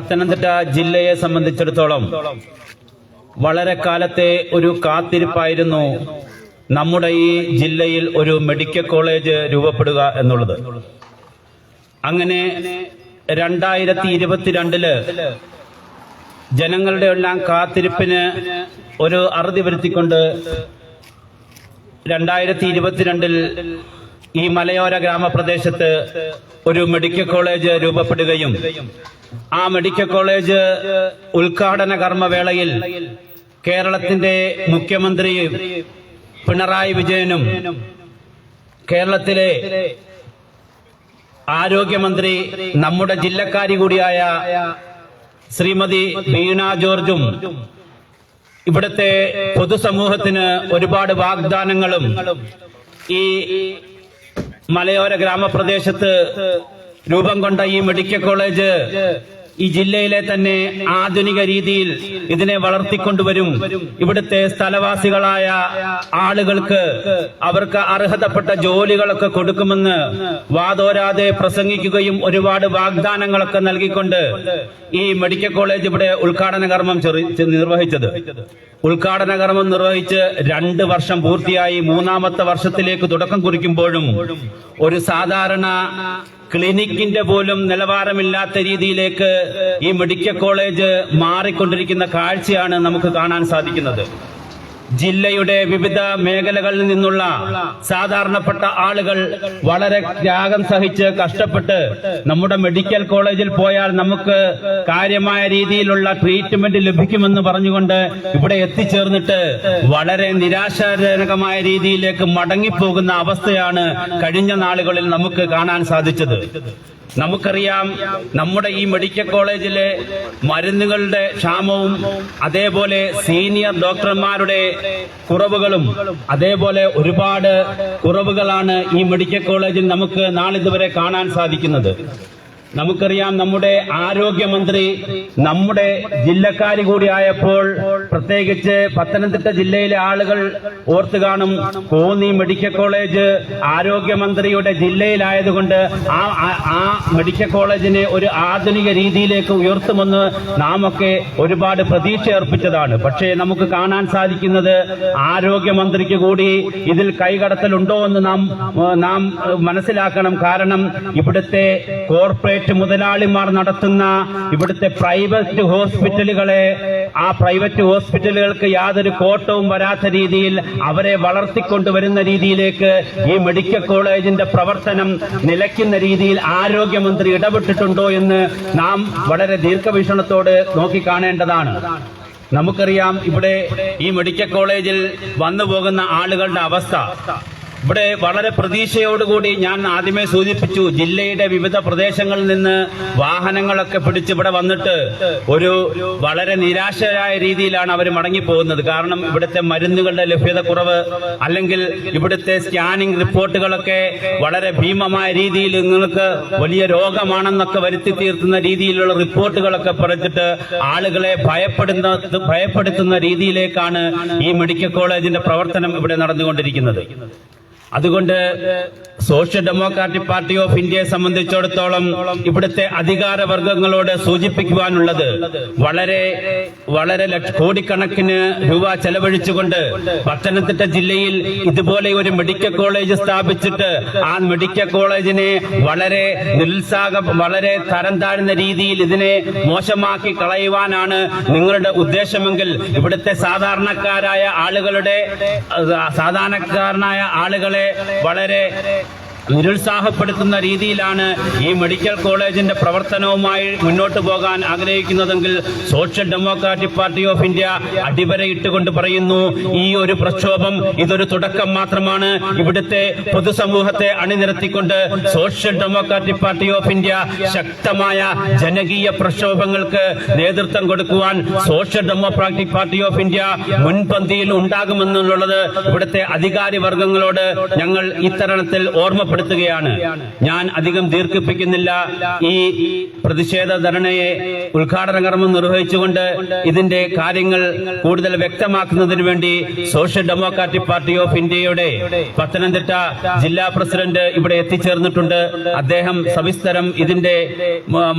പത്തനംതിട്ട ജില്ലയെ സംബന്ധിച്ചിടത്തോളം വളരെ കാലത്തെ ഒരു കാത്തിരിപ്പായിരുന്നു നമ്മുടെ ഈ ജില്ലയിൽ ഒരു മെഡിക്കൽ കോളേജ് രൂപപ്പെടുക എന്നുള്ളത്. അങ്ങനെ രണ്ടായിരത്തി ഇരുപത്തിരണ്ടിൽ ജനങ്ങളുടെ എല്ലാം കാത്തിരിപ്പിന് ഒരു അറുതി വരുത്തിക്കൊണ്ട് രണ്ടായിരത്തി ഇരുപത്തിരണ്ടിൽ ഈ മലയോര ഗ്രാമപ്രദേശത്ത് ഒരു മെഡിക്കൽ കോളേജ് രൂപപ്പെടുകയും ആ മെഡിക്കൽ കോളേജ് ഉദ്ഘാടന കർമ്മവേളയിൽ കേരളത്തിന്റെ മുഖ്യമന്ത്രി പിണറായി വിജയനും കേരളത്തിലെ ആരോഗ്യമന്ത്രി നമ്മുടെ ജില്ലക്കാരി കൂടിയായ ശ്രീമതി ബീണ ജോർജും ഇവിടുത്തെ പൊതുസമൂഹത്തിന് ഒരുപാട് വാഗ്ദാനങ്ങളും ഈ മലയോര ഗ്രാമപ്രദേശത്ത് രൂപം കൊണ്ട ഈ മെഡിക്കൽ കോളേജ് ഈ ജില്ലയിലെ തന്നെ ആധുനിക രീതിയിൽ ഇതിനെ വളർത്തിക്കൊണ്ടുവരും. ഇവിടുത്തെ സ്ഥലവാസികളായ ആളുകൾക്ക് അവർക്ക് അർഹതപ്പെട്ട ജോലികളൊക്കെ കൊടുക്കുമെന്ന് വാതോരാതെ പ്രസംഗിക്കുകയും ഒരുപാട് വാഗ്ദാനങ്ങളൊക്കെ നൽകിക്കൊണ്ട് ഈ മെഡിക്കൽ കോളേജ് ഇവിടെ ഉദ്ഘാടന കർമ്മം നിർവഹിച്ചത്. ഉദ്ഘാടന കർമ്മം നിർവഹിച്ച് രണ്ട് വർഷം പൂർത്തിയായി. മൂന്നാമത്തെ വർഷത്തിലേക്ക് തുടക്കം കുറിക്കുമ്പോഴും ഒരു സാധാരണ ക്ലിനിക്കിന്റെ പോലും നിലവാരമില്ലാത്ത രീതിയിലേക്ക് ഈ മെഡിക്കൽ കോളേജ് മാറിക്കൊണ്ടിരിക്കുന്ന കാഴ്ചയാണ് നമുക്ക് കാണാൻ സാധിക്കുന്നത്. ജില്ലയുടെ വിവിധ മേഖലകളിൽ നിന്നുള്ള സാധാരണപ്പെട്ട ആളുകൾ വളരെ ത്യാഗം സഹിച്ച് കഷ്ടപ്പെട്ട് നമ്മുടെ മെഡിക്കൽ കോളേജിൽ പോയാൽ നമുക്ക് കാര്യമായ രീതിയിലുള്ള ട്രീറ്റ്മെന്റ് ലഭിക്കുമെന്ന് പറഞ്ഞുകൊണ്ട് ഇവിടെ എത്തിച്ചേർന്നിട്ട് വളരെ നിരാശാജനകമായ രീതിയിലേക്ക് മടങ്ങിപ്പോകുന്ന അവസ്ഥയാണ് കഴിഞ്ഞ നാളുകളിൽ നമുക്ക് കാണാൻ സാധിച്ചത്. നമുക്കറിയാം നമ്മുടെ ഈ മെഡിക്കൽ കോളേജിലെ മരുന്നുകളുടെ ക്ഷാമവും അതേപോലെ സീനിയർ ഡോക്ടർമാരുടെ കുറവുകളും അതേപോലെ ഒരുപാട് കുറവുകളാണ് ഈ മെഡിക്കൽ കോളേജിൽ നമുക്ക് നാളിതുവരെ കാണാൻ സാധിക്കുന്നത്. നമുക്കറിയാം നമ്മുടെ ആരോഗ്യമന്ത്രി നമ്മുടെ ജില്ലക്കാരി കൂടിയായപ്പോൾ പ്രത്യേകിച്ച് പത്തനംതിട്ട ജില്ലയിലെ ആളുകൾ ഓർത്തു കാണും കോന്നി മെഡിക്കൽ കോളേജ് ആരോഗ്യമന്ത്രിയുടെ ജില്ലയിലായതുകൊണ്ട് ആ ആ- മെഡിക്കൽ കോളേജിനെ ഒരു ആധുനിക രീതിയിലേക്ക് ഉയർത്തുമെന്ന് നാം ഒക്കെ ഒരുപാട് പ്രതീക്ഷ അർപ്പിച്ചതാണ്. പക്ഷേ നമുക്ക് കാണാൻ സാധിക്കുന്നത് ആരോഗ്യമന്ത്രിക്ക് കൂടി ഇതിൽ കൈകടത്തലുണ്ടോ എന്ന് നാം നാം മനസ്സിലാക്കണം. കാരണം ഇവിടുത്തെ കോർപ്പറേറ്റ് മുതലാളിമാർ നടത്തുന്ന ഇവിടുത്തെ പ്രൈവറ്റ് ഹോസ്പിറ്റലുകളെ ആ പ്രൈവറ്റ് ഹോസ്പിറ്റലുകൾക്ക് യാതൊരു കോട്ടവും വരാത്ത രീതിയിൽ അവരെ വളർത്തിക്കൊണ്ടുവരുന്ന രീതിയിലേക്ക് ഈ മെഡിക്കൽ കോളേജിന്റെ പ്രവർത്തനം നിലയ്ക്കുന്ന രീതിയിൽ ആരോഗ്യമന്ത്രി ഇടപെട്ടിട്ടുണ്ടോ എന്ന് നാം വളരെ ദീർഘവീക്ഷണത്തോട് നോക്കിക്കാണേണ്ടതാണ്. നമുക്കറിയാം ഇവിടെ ഈ മെഡിക്കൽ കോളേജിൽ വന്നു പോകുന്ന ആളുകളുടെ അവസ്ഥ. ഇവിടെ വളരെ പ്രതീക്ഷയോടുകൂടി ഞാൻ ആദ്യമേ സൂചിപ്പിച്ചു ജില്ലയുടെ വിവിധ പ്രദേശങ്ങളിൽ നിന്ന് വാഹനങ്ങളൊക്കെ പിടിച്ച് ഇവിടെ വന്നിട്ട് ഒരു വളരെ നിരാശരായ രീതിയിലാണ് അവർ മടങ്ങിപ്പോകുന്നത്. കാരണം ഇവിടുത്തെ മരുന്നുകളുടെ ലഭ്യത കുറവ് അല്ലെങ്കിൽ ഇവിടുത്തെ സ്കാനിംഗ് റിപ്പോർട്ടുകളൊക്കെ വളരെ ഭീമമായ രീതിയിൽ നിങ്ങൾക്ക് വലിയ രോഗമാണെന്നൊക്കെ വരുത്തി തീർത്തുന്ന രീതിയിലുള്ള റിപ്പോർട്ടുകളൊക്കെ പറഞ്ഞിട്ട് ആളുകളെ ഭയപ്പെടുന്ന ഭയപ്പെടുത്തുന്ന രീതിയിലേക്കാണ് ഈ മെഡിക്കൽ കോളേജിന്റെ പ്രവർത്തനം ഇവിടെ നടന്നുകൊണ്ടിരിക്കുന്നത്. അതുകൊണ്ട് സോഷ്യൽ ഡെമോക്രാറ്റിക് പാർട്ടി ഓഫ് ഇന്ത്യയെ സംബന്ധിച്ചിടത്തോളം ഇവിടുത്തെ അധികാര വർഗങ്ങളോട് സൂചിപ്പിക്കുവാനുള്ളത് വളരെ വളരെ കോടിക്കണക്കിന് രൂപ ചെലവഴിച്ചുകൊണ്ട് പത്തനംതിട്ട ജില്ലയിൽ ഇതുപോലെ ഒരു മെഡിക്കൽ കോളേജ് സ്ഥാപിച്ചിട്ട് ആ മെഡിക്കൽ കോളേജിനെ വളരെ നിരുത്സാഹ വളരെ തരം താഴ്ന്ന രീതിയിൽ ഇതിനെ മോശമാക്കി കളയുവാനാണ് നിങ്ങളുടെ ഉദ്ദേശമെങ്കിൽ ഇവിടുത്തെ സാധാരണക്കാരായ ആളുകളുടെ സാധാരണക്കാരനായ ആളുകളെ വളരെ നിരുത്സാഹപ്പെടുത്തുന്ന രീതിയിലാണ് ഈ മെഡിക്കൽ കോളേജിന്റെ പ്രവർത്തനവുമായി മുന്നോട്ട് പോകാൻ ആഗ്രഹിക്കുന്നതെങ്കിൽ social democratic party of India അടിവരയിട്ടുകൊണ്ട് പറയുന്നു ഈ ഒരു പ്രക്ഷോഭം ഇതൊരു തുടക്കം മാത്രമാണ്. ഇവിടുത്തെ പൊതുസമൂഹത്തെ അണിനിരത്തിക്കൊണ്ട് social democratic party of India ശക്തമായ ജനകീയ പ്രക്ഷോഭങ്ങൾക്ക് നേതൃത്വം കൊടുക്കുവാൻ social democratic party of India മുൻപന്തിയിൽ ഉണ്ടാകുമെന്നുള്ളത് ഇവിടുത്തെ അധികാരി വർഗങ്ങളോട് ഞങ്ങൾ ഇത്തരണത്തിൽ ഓർമ്മപ്പെടുത്തി ഓർമ്മപ്പെടുത്തുകയാണ് ഞാൻ അധികം ദീർഘിപ്പിക്കുന്നില്ല. ഈ പ്രതിഷേധ ധരണയെ ഉദ്ഘാടന കർമ്മം നിർവഹിച്ചുകൊണ്ട് ഇതിന്റെ കാര്യങ്ങൾ കൂടുതൽ വ്യക്തമാക്കുന്നതിന് വേണ്ടി സോഷ്യൽ ഡെമോക്രാറ്റിക് പാർട്ടി ഓഫ് ഇന്ത്യയുടെ പത്തനംതിട്ട ജില്ലാ പ്രസിഡന്റ് ഇവിടെ എത്തിച്ചേർന്നിട്ടുണ്ട്. അദ്ദേഹം സവിസ്തരം ഇതിന്റെ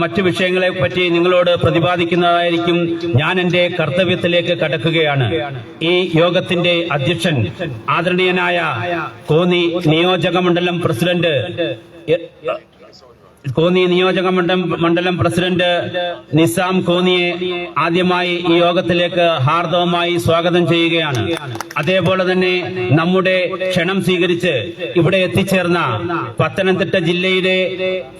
മറ്റു വിഷയങ്ങളെ പറ്റി നിങ്ങളോട് പ്രതിപാദിക്കുന്നതായിരിക്കും ഞാൻ എന്റെ കർത്തവ്യത്തിലേക്ക് കടക്കുകയാണ്. ഈ യോഗത്തിന്റെ അധ്യക്ഷൻ ആദരണീയനായ കോന്നി നിയോജക മണ്ഡലം പ്രസിഡന്റ് ரெண்டு കോന്നി നിയോജക മണ്ഡലം മണ്ഡലം പ്രസിഡന്റ് നിസാം കോന്നിയെ ആദ്യമായി ഈ യോഗത്തിലേക്ക് ഹാർദവമായി സ്വാഗതം ചെയ്യുകയാണ്. അതേപോലെ തന്നെ നമ്മുടെ ക്ഷണം സ്വീകരിച്ച് ഇവിടെ എത്തിച്ചേർന്ന പത്തനംതിട്ട ജില്ലയിലെ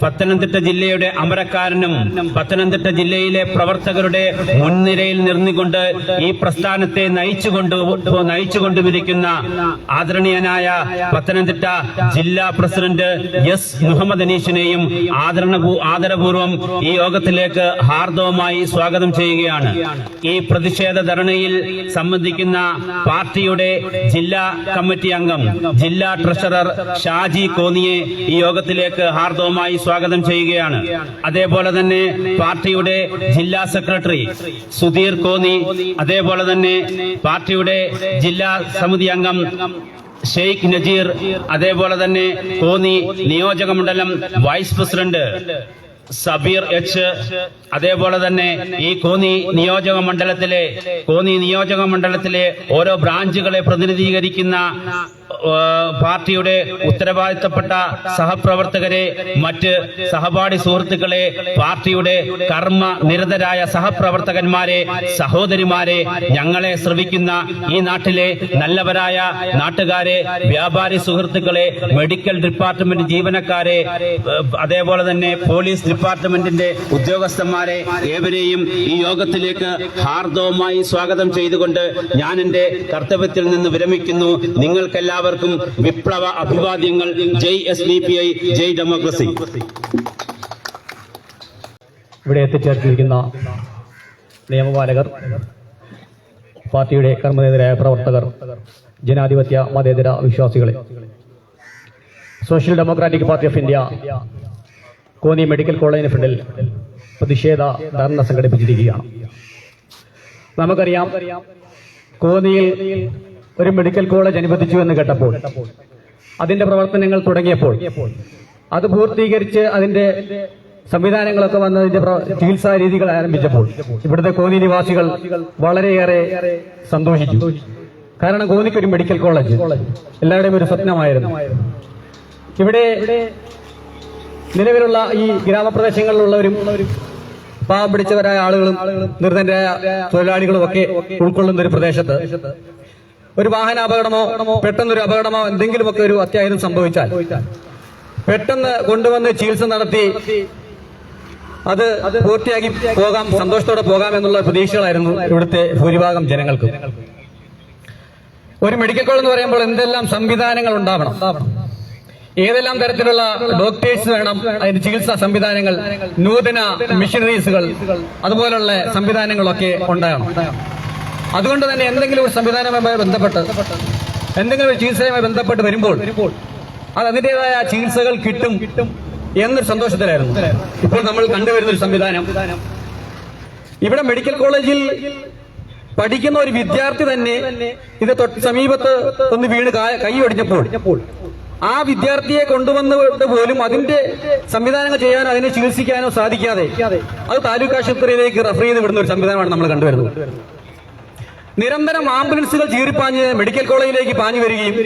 പത്തനംതിട്ട ജില്ലയുടെ അമരക്കാരനും പത്തനംതിട്ട ജില്ലയിലെ പ്രവർത്തകരുടെ മുൻനിരയിൽ നിർന്നുകൊണ്ട് ഈ പ്രസ്ഥാനത്തെ നയിച്ചുകൊണ്ട് നയിച്ചുകൊണ്ടുമിരിക്കുന്ന ആദരണീയനായ പത്തനംതിട്ട ജില്ലാ പ്രസിഡന്റ് എസ് മുഹമ്മദ് അനീഷിനെയും ആദരണ ആദരപൂർവം ഈ യോഗത്തിലേക്ക് ഹാർദവമായി സ്വാഗതം ചെയ്യുകയാണ്. ഈ പ്രതിഷേധ ധരണയിൽ സംബന്ധിക്കുന്ന പാർട്ടിയുടെ ജില്ലാ കമ്മിറ്റി അംഗം ജില്ലാ ട്രഷറർ ഷാജി കോന്നിയെ ഈ യോഗത്തിലേക്ക് ഹാർദവമായി സ്വാഗതം ചെയ്യുകയാണ്. അതേപോലെ തന്നെ പാർട്ടിയുടെ ജില്ലാ സെക്രട്ടറി സുധീർ കോന്നി അതേപോലെ തന്നെ പാർട്ടിയുടെ ജില്ലാ സമിതി അംഗം ഷെയ്ഖ് നജീർ അതേപോലെ തന്നെ കോന്നി നിയോജക മണ്ഡലം വൈസ് പ്രസിഡന്റ് സബീർ എച്ച്. അതേപോലെ തന്നെ ഈ കോന്നി നിയോജക മണ്ഡലത്തിലെ കോന്നി നിയോജക മണ്ഡലത്തിലെ ഓരോ ബ്രാഞ്ചുകളെ പ്രതിനിധീകരിക്കുന്ന പാർട്ടിയുടെ ഉത്തരവാദിത്തപ്പെട്ട സഹപ്രവർത്തകരെ മറ്റ് സഹപാഠി സുഹൃത്തുക്കളെ പാർട്ടിയുടെ കർമ്മ നിരതരായ സഹപ്രവർത്തകന്മാരെ സഹോദരിമാരെ ഞങ്ങളെ ശ്രവിക്കുന്ന ഈ നാട്ടിലെ നല്ലവരായ നാട്ടുകാരെ വ്യാപാരി സുഹൃത്തുക്കളെ മെഡിക്കൽ ഡിപ്പാർട്ട്മെന്റ് ജീവനക്കാരെ അതേപോലെ തന്നെ പോലീസ് ഡിപ്പാർട്ട്മെന്റിന്റെ ഉദ്യോഗസ്ഥന്മാരെ ഏവരെയും ഈ യോഗത്തിലേക്ക് ഹാർദവമായി സ്വാഗതം ചെയ്തുകൊണ്ട് ഞാൻ എന്റെ കർത്തവ്യത്തിൽ നിന്ന് വിരമിക്കുന്നു. നിങ്ങൾക്കെല്ലാവർക്കും വിപ്ലവ അഭിവാദ്യങ്ങൾ. ജയ് എസ് ഡി പി ഐ ജയ് ഡെമോക്രസി. ഇവിടെ എത്തിച്ചേർത്തിരിക്കുന്ന നിയമപാലകർ പാർട്ടിയുടെ കർമ്മനേതരായ പ്രവർത്തകർ ജനാധിപത്യ മതേതര വിശ്വാസികളെ social democratic party of India Konni medical കോളേജിന് ഫ്രണ്ടിൽ പ്രതിഷേധ ധർണ സംഘടിപ്പിച്ചിരിക്കുകയാണ്. നമുക്കറിയാം കോന്നിയിൽ ഒരു മെഡിക്കൽ കോളേജ് അനുവദിച്ചു എന്ന് കേട്ടപ്പോൾ അതിന്റെ പ്രവർത്തനങ്ങൾ തുടങ്ങിയപ്പോൾ അത് പൂർത്തീകരിച്ച് അതിന്റെ സംവിധാനങ്ങളൊക്കെ വന്നതിന്റെ ചികിത്സാ രീതികൾ ആരംഭിച്ചപ്പോൾ ഇവിടുത്തെ കോന്നി നിവാസികൾ വളരെയേറെ സന്തോഷിച്ചു. കാരണം കോന്നിക്ക് ഒരു മെഡിക്കൽ കോളേജ് എല്ലാവരുടെയും ഒരു സ്വപ്നമായിരുന്നു. ഇവിടെ നിലവിലുള്ള ഈ ഗ്രാമപ്രദേശങ്ങളിലുള്ളവരും പാവം പിടിച്ചവരായ ആളുകളും നിർദ്ധനരായ തൊഴിലാളികളും ഒക്കെ ഉൾക്കൊള്ളുന്ന ഒരു പ്രദേശത്ത് ഒരു വാഹന അപകടമോ പെട്ടെന്നൊരു അപകടമോ എന്തെങ്കിലുമൊക്കെ ഒരു അത്യാഹിതം സംഭവിച്ചാൽ പെട്ടെന്ന് കൊണ്ടുവന്ന് ചികിത്സ നടത്തി അത് പൂർത്തിയാക്കി പോകാം സന്തോഷത്തോടെ പോകാം എന്നുള്ള പ്രതീക്ഷകളായിരുന്നു ഇവിടുത്തെ ഭൂരിഭാഗം ജനങ്ങൾക്ക്. ഒരു മെഡിക്കൽ കോളേജ് എന്ന് പറയുമ്പോൾ എന്തെല്ലാം സംവിധാനങ്ങൾ ഉണ്ടാവണം? ഏതെല്ലാം തരത്തിലുള്ള ഡോക്ടേഴ്സ് വേണം? അതിന് ചികിത്സാ സംവിധാനങ്ങൾ നൂതന മിഷനറീസുകൾ അതുപോലുള്ള സംവിധാനങ്ങളൊക്കെ ഉണ്ടാകണം. അതുകൊണ്ട് തന്നെ എന്തെങ്കിലും ഒരു സംവിധാനവുമായി ബന്ധപ്പെട്ട് എന്തെങ്കിലും ഒരു ചികിത്സയുമായി ബന്ധപ്പെട്ട് വരുമ്പോൾ അത് അതിന്റെതായ ചികിത്സകൾ കിട്ടും എന്നൊരു സന്തോഷത്തിലായിരുന്നു. ഇപ്പോൾ നമ്മൾ കണ്ടുവരുന്ന ഒരു സംവിധാനം. ഇവിടെ മെഡിക്കൽ കോളേജിൽ പഠിക്കുന്ന ഒരു വിദ്യാർത്ഥി തന്നെ ഇത് സമീപത്ത് ഒന്ന് വീണ് കൈ ഒടിഞ്ഞപ്പോൾ ആ വിദ്യാർത്ഥിയെ കൊണ്ടുവന്നിട്ട് പോലും അതിന്റെ സംവിധാനങ്ങൾ ചെയ്യാനോ അതിനെ ചികിത്സിക്കാനോ സാധിക്കാതെ അത് താലൂക്ക് ആശുപത്രിയിലേക്ക് റെഫർ ചെയ്ത് വിടുന്ന ഒരു സംവിധാനമാണ് നമ്മൾ കണ്ടുവരുന്നത്. നിരന്തരം ആംബുലൻസുകൾ ചീറിപ്പാഞ്ഞ് മെഡിക്കൽ കോളേജിലേക്ക് പാഞ്ഞു വരികയും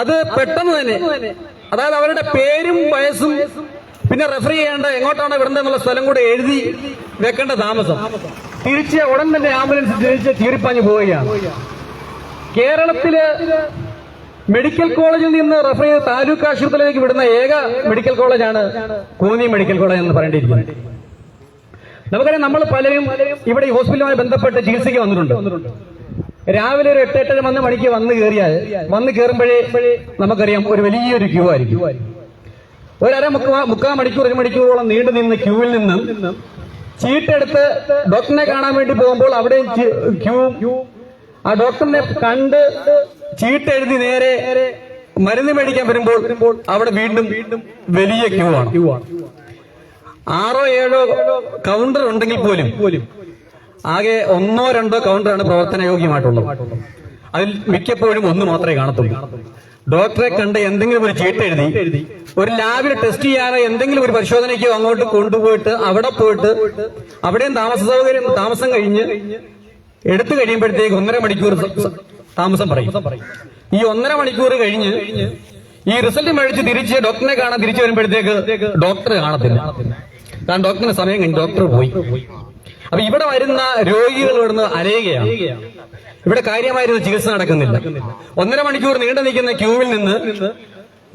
അത് പെട്ടെന്ന് തന്നെ അതായത് അവരുടെ പേരും വയസ്സും പിന്നെ റെഫർ ചെയ്യേണ്ട എങ്ങോട്ടാണ് വിടേണ്ടതെന്നുള്ള സ്ഥലം കൂടെ എഴുതി വെക്കേണ്ട താമസം. തിരിച്ച് ഉടൻ തന്നെ ആംബുലൻസ് തിരിച്ച് ചീറിപ്പാഞ്ഞു പോവുകയാണ്. കേരളത്തിൽ മെഡിക്കൽ കോളേജിൽ നിന്ന് റെഫർ ചെയ്ത് താലൂക്ക് ആശുപത്രിയിലേക്ക് വിടുന്ന ഏക മെഡിക്കൽ കോളേജാണ് കോന്നി മെഡിക്കൽ കോളേജ് എന്ന് പറയേണ്ടിയിരിക്കുന്നത് നമുക്കറിയാം നമ്മൾ പലരും ഇവിടെ ഹോസ്പിറ്റലുമായി ബന്ധപ്പെട്ട് ചികിത്സയ്ക്ക് വന്നിട്ടുണ്ട്. രാവിലെ ഒരു എട്ട് എട്ടര വന്ന് മണിക്ക് വന്ന് കയറിയാൽ വന്ന് കയറുമ്പോഴേ നമുക്കറിയാം ഒരു വലിയൊരു ക്യൂ ആയിരിക്കും. ഒരു അര മുക്കാ മുക്കാൽ മണിക്കൂർ ഒരു മണിക്കൂറോളം നീണ്ടു നിന്ന് ക്യൂവിൽ നിന്നും ചീട്ടെടുത്ത് ഡോക്ടറിനെ കാണാൻ വേണ്ടി പോകുമ്പോൾ അവിടെയും ക്യൂ. ആ ഡോക്ടറിനെ കണ്ട് ചീട്ടെഴുതി നേരെ മരുന്ന് മേടിക്കാൻ വരുമ്പോൾ അവിടെ വീണ്ടും വലിയ ക്യൂ ആണ്. ആറോ ഏഴോ കൗണ്ടർ ഉണ്ടെങ്കിൽ പോലും ആകെ ഒന്നോ രണ്ടോ കൗണ്ടറാണ് പ്രവർത്തനയോഗ്യമായിട്ടുള്ളത്. അതിൽ മിക്കപ്പോഴും ഒന്ന് മാത്രമേ കാണത്തുള്ളൂ. ഡോക്ടറെ കണ്ട് എന്തെങ്കിലും ഒരു ചീട്ട് എഴുതി ഒരു ലാബിൽ ടെസ്റ്റ് ചെയ്യാനോ എന്തെങ്കിലും ഒരു പരിശോധനയ്ക്കോ അങ്ങോട്ട് കൊണ്ടുപോയിട്ട് അവിടെ പോയിട്ട് അവിടെയും താമസ സൗകര്യം താമസം കഴിഞ്ഞ് എടുത്തു കഴിയുമ്പോഴത്തേക്ക് ഒന്നര മണിക്കൂർ താമസം പറയും. ഈ ഒന്നര മണിക്കൂർ കഴിഞ്ഞ് ഈ റിസൾട്ട് മേടിച്ച് തിരിച്ച് ഡോക്ടറിനെ കാണാൻ തിരിച്ചു വരുമ്പോഴത്തേക്ക് ഡോക്ടർ കാണത്തില്ല. കാരണം ഡോക്ടറിന് സമയം കഴിഞ്ഞ് ഡോക്ടർ പോയി. അപ്പൊ ഇവിടെ വരുന്ന രോഗികൾ ഇവിടുന്ന് അലയുകയാണ്. ഇവിടെ കാര്യമായിരുന്ന ചികിത്സ നടക്കുന്നില്ല. ഒന്നര മണിക്കൂർ നീണ്ടു നിൽക്കുന്ന ക്യൂവിൽ നിന്ന്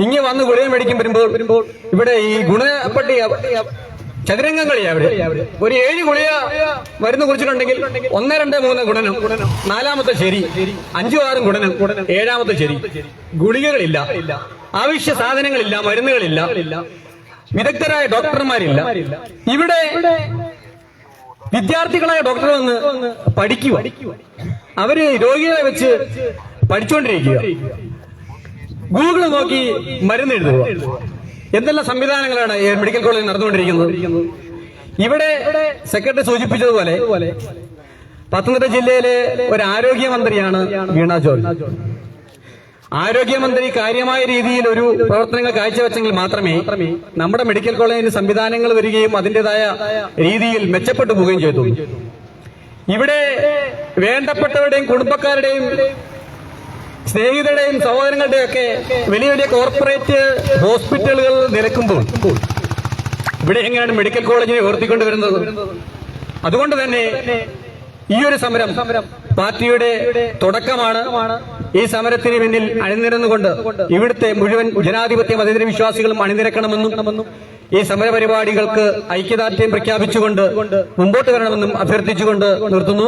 ഇങ്ങനെ വന്ന് ഗുളിക മേടിക്കും വരുമ്പോൾ ഇവിടെ ഈ ഗുണപ്പട്ടി ചതുരംഗം കളിയാ അവർ ഒരു ഏഴ് ഗുളിക മരുന്ന് കുറിച്ചിട്ടുണ്ടെങ്കിൽ ഒന്ന് രണ്ട് മൂന്ന് ഗുണനം. നാലാമത്തെ ശരി അഞ്ചു ആറും ഗുണനം. ഏഴാമത്തെ ശരി. ഗുളികകളില്ല. ആവശ്യ സാധനങ്ങളില്ല മരുന്നുകളില്ല. വിദഗ്ധരായ ഡോക്ടർമാരില്ല. ഇവിടെ വിദ്യാർത്ഥികളായ ഡോക്ടർ വന്ന് പഠിക്കുക അവർ രോഗികളെ വെച്ച് പഠിച്ചുകൊണ്ടിരിക്കുക ഗൂഗിൾ നോക്കി മരുന്ന് എഴുതുക എന്തെല്ലാം സംവിധാനങ്ങളാണ് മെഡിക്കൽ കോളേജിൽ നടന്നുകൊണ്ടിരിക്കുന്നത്? ഇവിടെ സെക്രട്ടറി സൂചിപ്പിച്ചതുപോലെ പത്തനംതിട്ട ജില്ലയിലെ ഒരു ആരോഗ്യമന്ത്രിയാണ് വീണ ജോർജ്. ആരോഗ്യമന്ത്രി കാര്യമായ രീതിയിൽ ഒരു പ്രവർത്തനങ്ങൾ കാഴ്ചവെച്ചെങ്കിൽ മാത്രമേ നമ്മുടെ മെഡിക്കൽ കോളേജിന് സംവിധാനങ്ങൾ വരികയും അതിന്റേതായ രീതിയിൽ മെച്ചപ്പെട്ടു പോവുകയും ചെയ്തു ഇവിടെ വേണ്ടപ്പെട്ടവരുടെയും കുടുംബക്കാരുടെയും സ്നേഹിതരുടെയും സഹോദരങ്ങളുടെയും ഒക്കെ വലിയ വലിയ കോർപ്പറേറ്റ് ഹോസ്പിറ്റലുകൾ നിരക്കുമ്പോൾ ഇവിടെ എങ്ങനെയാണ് മെഡിക്കൽ കോളേജിനെ ഉയർത്തിക്കൊണ്ട് വരുന്നത് അതുകൊണ്ട് തന്നെ ഈ ഒരു സമരം പാർട്ടിയുടെ തുടക്കമാണ്. ഈ സമരത്തിന് പിന്നിൽ അണിനിരന്നുകൊണ്ട് ഇവിടുത്തെ മുഴുവൻ ജനാധിപത്യ മതേതര വിശ്വാസികളും അണിനിരക്കണമെന്നും ഈ സമരപരിപാടികൾക്ക് ഐക്യദാർഢ്യം പ്രഖ്യാപിച്ചുകൊണ്ട് മുമ്പോട്ട് വരണമെന്നും അഭ്യർത്ഥിച്ചുകൊണ്ട് നിർത്തുന്നു.